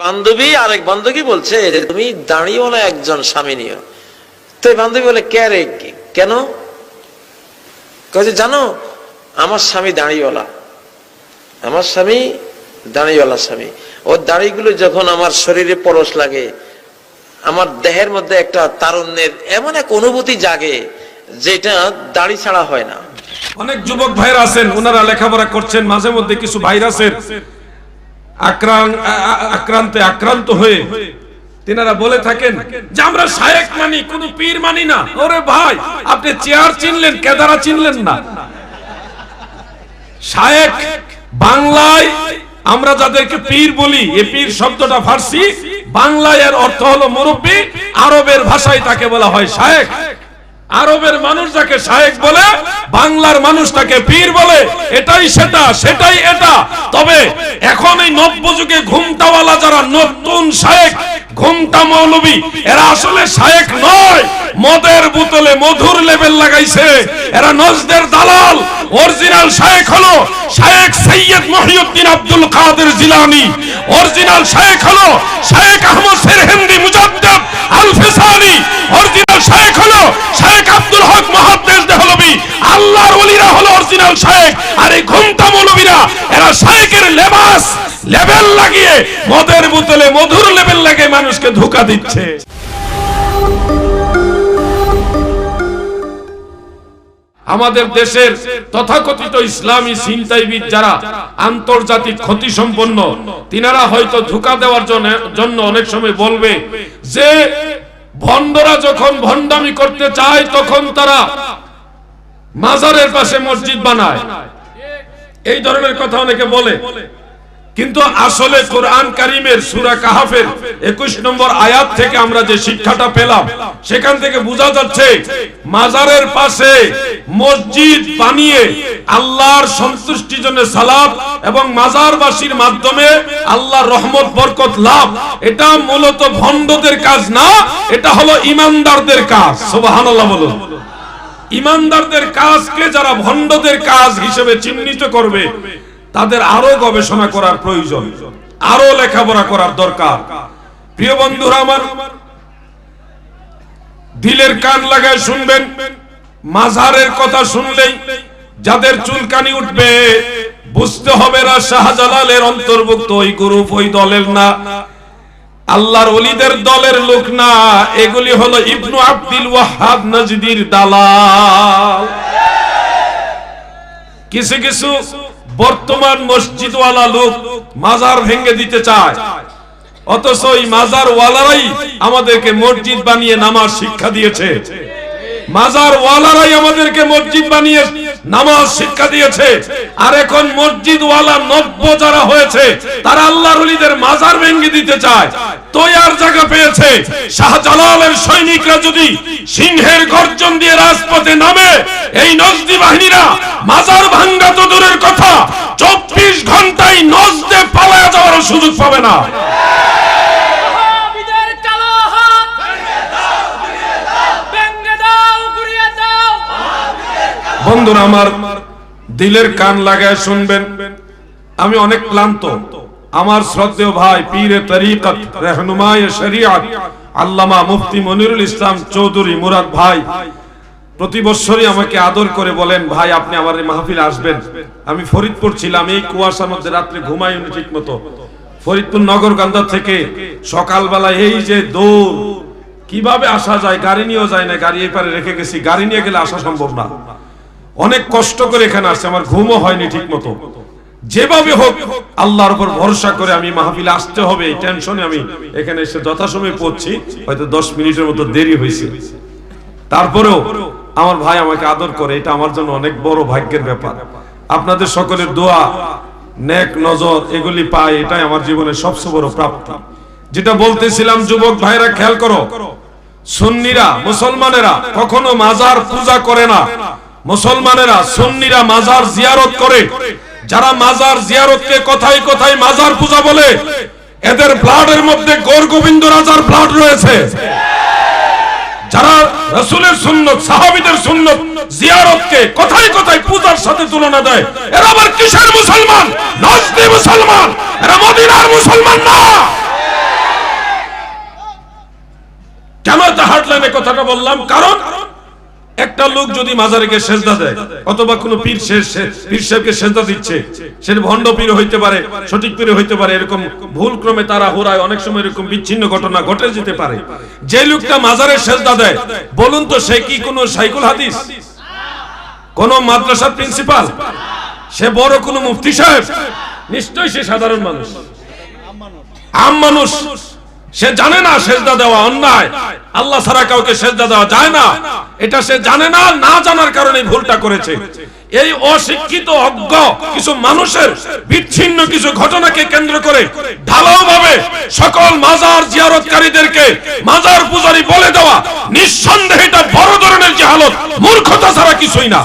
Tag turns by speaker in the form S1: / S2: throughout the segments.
S1: বান্ধবী আরেক বান্ধবী বলছে যে তুমি দাঁড়িয়েওয়ালা একজন স্বামী নিও তো এই বান্ধবী বলে, কে রে? কেন? জানো, আমার স্বামী দাঁড়িয়েওয়ালা আমার স্বামী দাঁড়িয়েওয়ালা স্বামী। ওর দাড়িগুলো যখন আমার শরীরে পরশ লাগে, আমার দেহের মধ্যে একটা তারুণ্যের এমন এক অনুভূতি জাগে যেটা দাড়ি ছাড়া হয় না।
S2: অনেক যুবক ভাইরা আছেন ওনারা লেখাপড়া করছেন, মাঝে মধ্যে কিছু ভাইরাসের আক্রান্ত আক্রান্তে হয়ে তিনারা বলে থাকেন, যে আমরা শায়েক মানি, কোন পীর মানি না। ওরে ভাই, আপনি চেয়ার চিনলেন, কেদারা চিনলেন না। শায়েক বাংলায় আমরা যাদেরকে পীর বলি, এ পীর শব্দটা ফার্সি, বাংলায় এর অর্থ হলো মুরব্বী, আরবের ভাষায় তাকে বলা হয় শায়েক। আরবের মানুষ যাকে শায়েক বলে, বাংলার মানুষ তাকে পীর বলে, এটাই সেটা, সেটাই এটা। তবে এখন এই নব্য যুগে ঘুমটাওয়ালা যারা নতুন শায়েক, ঘুমটা মৌলবী, এরা আসলে শায়েক নয়। মদের বোতলে মধুর লেভেল লাগাইছে। এরা নজদের দালাল। অরিজিনাল শায়েক হলো শায়েক সৈয়দ মহিউদ্দিন আব্দুল কাদের জিলানি। অরিজিনাল শায়েক হলো শায়েক আহমদ সেরহিন্দি মুজাদ্দেদ আল ফিসানি অরিজিনাল শায়েক হলো শায়েক আব্দুল হক দেহলবি। আল্লাহর ওলিরা হলো অরিজিনাল শায়েক আর এই মৌলবীরা এরা শায়েকের লেবাস লাগিয়ে, মদের বোতলে মধুর মানুষকে ধোকা দিচ্ছে। আমাদের দেশের তথাকথিত ইসলামী চিন্তাইবিদ যারা আন্তর্জাতিক ক্ষতি সম্পন্ন তিনারা হয়তো ধোকা দেওয়ার জন্য অনেক সময় বলবে যে ভণ্ডরা যখন ভণ্ডামি করতে চায়, তখন তারা মাজারের পাশে মসজিদ বানায়। এই ধরনের কথা অনেকে বলে। কিন্তু আসলে কোরআন কারিমের সুরা কাহাফের একুশ নম্বর আয়াত থেকে আমরা যে শিক্ষাটা পেলাম, সেখান থেকে বোঝা যাচ্ছে মাজারের পাশে মসজিদ বানিয়ে আল্লাহর সন্তুষ্টির জন্য সালাত এবং মাজারবাসীর মাধ্যমে আল্লাহর রহমত, বরকত লাভ। এটা মূলত ভণ্ডদের কাজ না, এটা হলো ইমানদারদের কাজ। সুবহানাল্লাহ বলুন। ইমানদারদের কাজকে যারা ভণ্ডদের কাজ হিসেবে চিহ্নিত করবে তাদের আরও গবেষণা করার প্রয়োজন, আরও লেখাপড়া করার দরকার। প্রিয় বন্ধুরা আমার, দিলের কান লাগায় শুনবেন মাজারের কথা শুনলেই যাদের চুলকানি উঠবে, বুঝতে হবে না শাহজালালের অন্তর্ভুক্ত ওই গ্রুপ, ওই দলের না। আল্লাহর ওলিদের দলের লোক না, এগুলি হলো ইবনু আব্দুল ওয়াহাব নজদির দালাল। কিছু কিছু বর্তমান মসজিদওয়ালা লোক মাজার ভেঙে দিতে চায়। অথচ ওই মাজার ওয়ালারাই আমাদেরকে মসজিদ বানিয়ে নামার শিক্ষা দিয়েছে। মাজার ওয়ালারাই আমাদেরকে মসজিদ বানিয়ে নামাজ শিক্ষা দিয়েছে। আর এখন মসজিদ ওয়ালা নব্য যারা হয়েছে, তারা আল্লাহর ওলিদের মাজার ভেঙে দিতে চায়। তো আর জায়গা পেয়েছে। শাহজালালের সৈনিকরা যদি সিংহের গর্জন দিয়ে রাজপথে নামে, এই নজদি বাহিনীরা মাজার ভাঙ্গা তো দূরের কথা, চব্বিশ ঘন্টায় নজদে পালায়া যাওয়ার সুযোগ পাবে না। বন্ধুরা আমার, দিলের কান লাগায় শুনবেন। আমি অনেক ক্লান্ত। আমার শ্রদ্ধেয় ভাই, পীরে তরিকত, রহনুমায় শরিয়াত, আল্লামা মুফতি মনিরুল ইসলাম চৌধুরী মুরাদ ভাই, প্রতি বছরই আমাকে আদর করে বলেন, ভাই, আপনি আমার এই মাহফিলে আসবেন। আমি ফরিদপুর ছিলাম, এই কুয়াশার মধ্যে রাত্রে ঘুমাইনি ঠিক মতো ফরিদপুর নগরকান্দা থেকে সকালবেলা এই যে দৌড়, কীভাবে আসা যায়? গাড়ি নিয়েও যায় না, গাড়ি এই পারে রেখে গেছি। গাড়ি নিয়ে গেলে আসা সম্ভব না। অনেক কষ্ট করে এখানে আসছে, আমার ঘুমও হয়নি ঠিক মতো যেভাবে হোক, আল্লাহর উপর ভরসা করে আমি মাহফিলে আসতে হবে, এই টেনশনে আমি এখানে এসে যথাসময়ে পড়ছি, হয়তো দশ মিনিটের মতো দেরি হয়েছে। তারপরেও আমার ভাই আমাকে আদর করে, এটা আমার জন্য অনেক বড় ভাগ্যের ব্যাপার। আপনাদের সকলের দোয়া, নেক নজর, এগুলি পাই এটাই আমার জীবনের সবচেয়ে বড় প্রাপ্তি। যেটা বলতেছিলাম, যুবক ভাইরা, খেয়াল করো, সুন্নিরা, মুসলমানেরা কখনো মাজার পূজা করে না। মুসলমানেরা, সুন্নিরা মাজার জিয়ারত করে। যারা মাজার জিয়ারতকে কথায় কথায় মাজার পূজা বলে, এদের ব্লাডের মধ্যে গোর গোবিন্দ রাজার ব্লাড রয়েছে। যারা রসুলের সুন্নত, সাহাবিদের সুন্নত জিয়ারতকে কথায় কথায় পূজার সাথে তুলনা দেয়, এরা আবার কিসের মুসলমান? নজদি মুসলমান। এরা মদিনার মুসলমান না। কেন হার্টলাইনে কথাটা বললাম? কারণ একটা লোক যদি মাজারেকে সেজদা দেয়, অথবা কোনো পীর পীর সাহেবকে সেজদা দিচ্ছে সেটা ভণ্ড পীর হইতে পারে, সঠিক পীর হইতে পারে, এরকম ভুল ক্রমে তারা হোরায় অনেক সময় এরকম বিচ্ছিন্ন ঘটনা ঘটে যেতে পারে। যে লোকটা মাজারে সেজদা দেয়, বলুন তো সে কি কোনো সাইকুল হাদিস? কোন মাদ্রাসার প্রিন্সিপাল? সে বড় কোন মুফতি সাহেব? নিশ্চয়ই সে সাধারণ মানুষ। আম মানুষ। সে জানে না সেজদা দেওয়া অন্যায়। আল্লাহ ছাড়া কাউকে সেজদা দেওয়া যায় না। এটা সে জানে না না জানার কারণে ভুলটা করেছে। এই অশিক্ষিত অজ্ঞ কিছু মানুষের বিচ্ছিন্ন কিছু ঘটনাকে কেন্দ্র করে ঢালাও ভাবে সকল মাজার জিয়ারতকারীদেরকে মাজার পূজারি বলে দেওয়া নিঃসন্দেহে এটা বড় ধরনের জাহালত, মূর্খতা ছাড়া কিছুই না।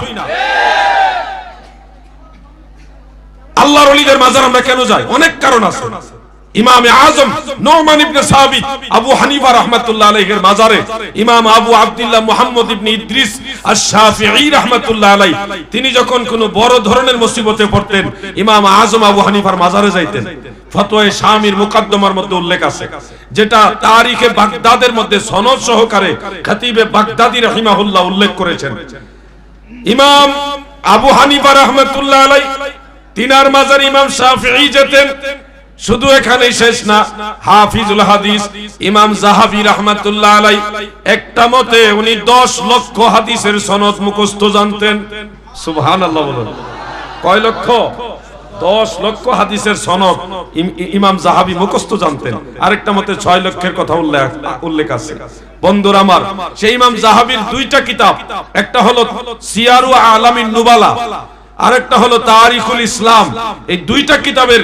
S2: আল্লাহর ওলিদের মাজার আমরা কেন যাই? অনেক কারণ আছে। ইমামে আজম নোমান ইবনে সাবিত, আবু হানিফা রাহমাতুল্লাহ আলাইহির মাজারে, ইমাম আবু আব্দুল্লাহ মুহাম্মদ ইবনে ইদ্রিস আশ-শাফিঈ রাহমাতুল্লাহ আলাইহি, তিনি যখন কোনো বড় ধরনের মুসিবতে পড়তেন, ইমাম আজম আবু হানিফার মাজারে যাইতেন। ফতোয়ে শামির মুকদ্দমার মধ্যে উল্লেখ আছে, যেটা তারিখে বাগদাদের মধ্যে সনদ সহকারে খতিবে বাগদাদি রাহিমাহুল্লাহ উল্লেখ করেছেন। ইমাম আবু হানিফা রহমতুল্লাহ আলাই তিনার মাজার ইমাম শাফিঈ যেতেন শুধু এখানেই শেষ না, হাফিজুল হাদিস, ইমাম জাহাবি রহমতুল্লাহ আলাই একটা মতে উনি দশ লক্ষ হাদিসের সনদ মুখস্থ জানতেন। সুবহানাল্লাহ বলুন। কয় লক্ষ? দশ লক্ষ হাদিসের সনদ ইমাম জাহাবি মুখস্থ জানতেন। আরেকটা মতে ছয় লক্ষের কথা উল্লেখ উল্লেখ আছে। বন্ধুর আমার, সেই ইমাম জাহাবির দুইটা কিতাব, একটা হলো সিয়ারু আলামিন নুবালা, আরেকটা হলো তারিখুল ইসলাম। এই দুইটা কিতাবের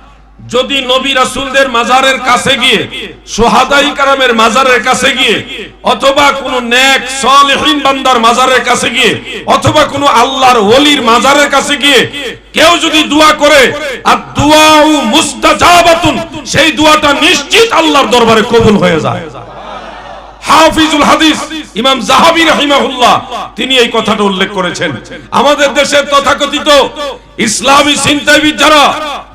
S2: যদি নবী রাসূলদের মাজারের কাছে গিয়ে, সোহাদাই কারামের মাজারের কাছে গিয়ে, অথবা কোন নেক সালেহীন বান্দার মাজারের কাছে গিয়ে, অথবা কোন আল্লাহর ওলির মাজারের কাছে গিয়ে, কেউ যদি দোয়া করে আর দুআউ মুস্তাজাবাতুন, সেই দোয়াটা নিশ্চিত আল্লাহর দরবারে কবুল হয়ে যায়। হাফিজুল হাদিস, ইমাম জাহাবি রাহিমাহুল্লাহ, তিনি এই কথাটা উল্লেখ করেছেন। আমাদের দেশের তথাকথিত ইসলামী চিন্তাবিদ যারা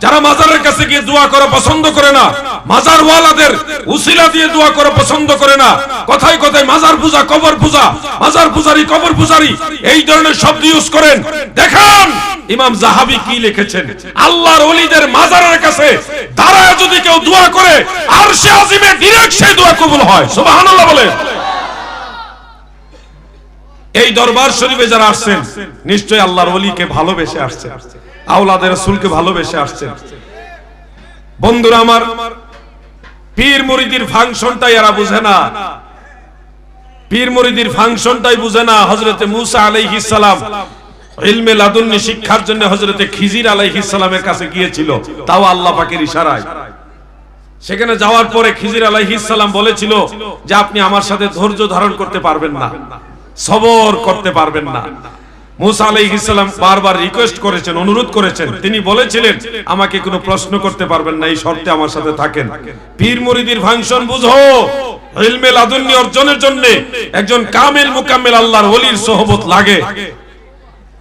S2: যারা মাজারের কাছে গিয়ে দোয়া করা পছন্দ করে না মাজার ওয়ালাদের উসিলা দিয়ে দোয়া করা পছন্দ করে না। কথায় কথায় মাজার পূজা, কবর পূজা, মাজার পূজারি, কবর পূজারি, এই ধরনের শব্দ ইউজ করেন। দেখান ইমাম জাহাবি কি লিখেছেন? আল্লাহর ওলিদের মাজারের কাছে দাঁড়ায় যদি কেউ দোয়া করে আর সে আজিমে ডিরেক্ট সেই দোয়া কবুল হয়। সুবহানাল্লাহ বলে এই দরবার শরীফে যারা আসছেন নিশ্চয় আল্লাহর ওলিকে ভালোবেসে আসছেন, আওলাদের রাসূলকে ভালোবেসে আসছেন। বন্ধুরা আমার, পীর মুরিদির ফাংশনটাই এরা বুঝে না। পীর মুরিদির ফাংশনটাই বুঝে না হযরতে মূসা আলাইহিস সালাম। ইলমে লাদুন্নি শিক্ষার জন্য হযরতে খিজির আলাইহিস সালামের কাছে গিয়েছিল, তাও আল্লাহ পাকের ইশারায়। সেখানে যাওয়ার পরে খিজির আলাইহিস সালাম বলেছিল যে, আপনি আমার সাথে ধৈর্য ধারণ করতে পারবেন না। সবর করতে পারবেন না। মুসা বারবার রিকোয়েস্ট করেছেন, অনুরোধ করেছেন। তিনি বলেছিলেন, আমাকে কোনো প্রশ্ন করতে পারবেন না, এই শর্তে আমার সাথে থাকেন। পীর ফাংশন বুঝো। অর্জনের জন্য একজন কামেল মুকাম্মেল আল্লাহর ওলির সোহবত লাগে।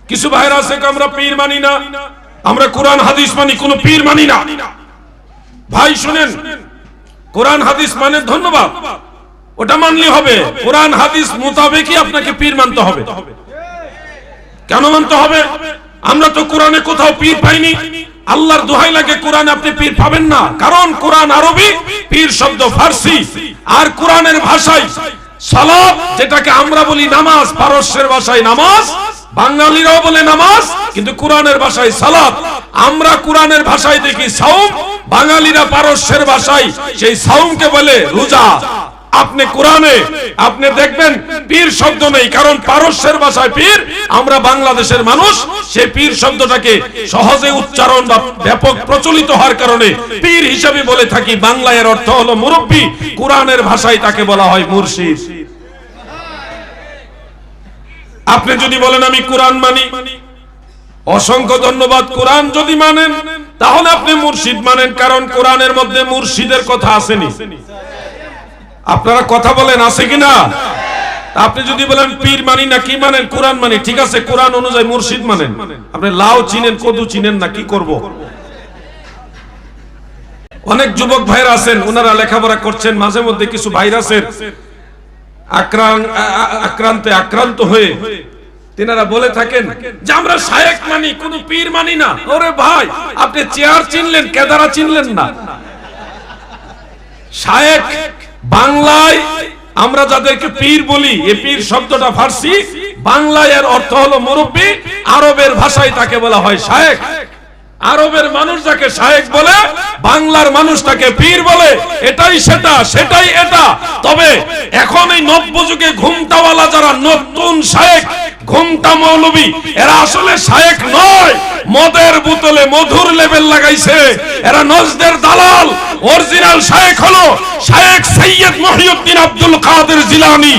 S2: কিছু ভাইরা আছে, আমরা পীর মানি না। আমরা কোরআন, হাদিস মানি, কোনো পীর মানি না। ভাই, শুনেন, কোরআন, হাদিস মানে ধন্যবাদ। ওটা মানলে হবে। কোরআন, হাদিস মোতাবেকই আপনাকে পীর মানতে হবে। কেন মানতে হবে? আমরা তো কোরআনে কোথাও পীর পাইনি। আল্লাহর দোহাই লাগে কোরআনে আপনি পীর পাবেন না। কারণ কোরআন আরবি, পীর শব্দ ফার্সি। আর কোরআনের ভাষায় সালাত, যেটাকে আমরা বলি নামাজ, পারস্যের ভাষায় নামাজ, বাঙালিরাও বলে নামাজ, কিন্তু কোরআনের ভাষায় সালাত। আমরা কোরআনের ভাষায় দেখি সাউম, বাঙালিরা পারস্যের ভাষায় সেই সাউমকে বলে রোজা। আপনি কোরআনে, আপনি দেখবেন পীর শব্দ নেই, কারণ পারস্যের ভাষায় পীর, আমরা বাংলাদেশের মানুষ সেই পীর শব্দটাকে সহজে উচ্চারণ বা ব্যাপক প্রচলিত হওয়ার কারণে পীর হিসাবে বলে থাকি, বাংলায় এর অর্থ হলো মুরব্বী, কোরআনের ভাষায় তাকে বলা হয় মুর্শিদ। আপনি যদি বলেন আমি কোরআন মানি, অসংখ্য ধন্যবাদ, কোরআন যদি মানেন, তাহলে আপনি মুর্শিদ মানেন, কারণ কোরআনের মধ্যে মুর্শিদের কথা আসেনি। আপনারা কথা বলেন, আছে কিনা? আপনি যদি বলেন, পীর মানি না, কি মানেন? কোরআন মানি, ঠিক আছে, কোরআন অনুযায়ী মুর্শিদ মানেন। আপনি লাউ চিনেন, কদু চিনেন না, কি করব? অনেক যুবক ভাইরা আছেন, ওনারা লেখাপড়া করছেন, মাঝে মধ্যে কিছু ভাইরাসের আক্রান্তে আক্রান্ত হয়ে তিনারা বলে থাকেন, যে আমরা শায়েক মানি, কোন পীর মানি না। ওরে ভাই, আপনি চেয়ার চিনলেন, কেদারা চিনলেন না। শায়েক বাংলায় আমরা যাদেরকে পীর বলি এই পীর শব্দটা ফার্সি, বাংলায় এর অর্থ হলো মুরব্বী, আরবের ভাষায় তাকে বলা হয় শায়েক আরবের মানুষ যাকে শায়েক বলে, বাংলার মানুষ তাকে পীর বলে, এটাই সেটা, সেটাই এটা। তবে এখন এই নব্য যুগে ঘুমটাওয়ালা যারা নতুন শায়েক ঘুমটা মৌলবী, এরা আসলে শায়েক নয়। মদের বোতলে মধুর লেভেল লাগাইছে। এরা নজদের দালাল, অরিজিনাল শায়েক হলো সৈয়দ মহিউদ্দিন আব্দুল কাদের জিলানি,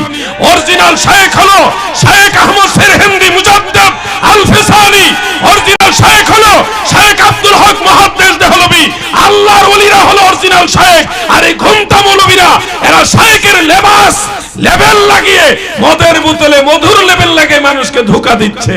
S2: অরিজিনাল শায়েক হলো শায়েক আহমদ সেরহিন্দি মুজাদ্দেদ আল ফিসানি অরিজিনাল শায়েক হলো শায়েক আব্দুল হক মহাদ্দেশ দেহলবি। আল্লাহর ওলিরা হলো অরিজিনাল শায়েক আর এই ঘুমটা মৌলবীরা, এরা শায়েকের লেবাস লেভেল লাগিয়ে, মদের বোতলে মধুর লেভেল লাগিয়ে মানুষকে ধোকা দিচ্ছে।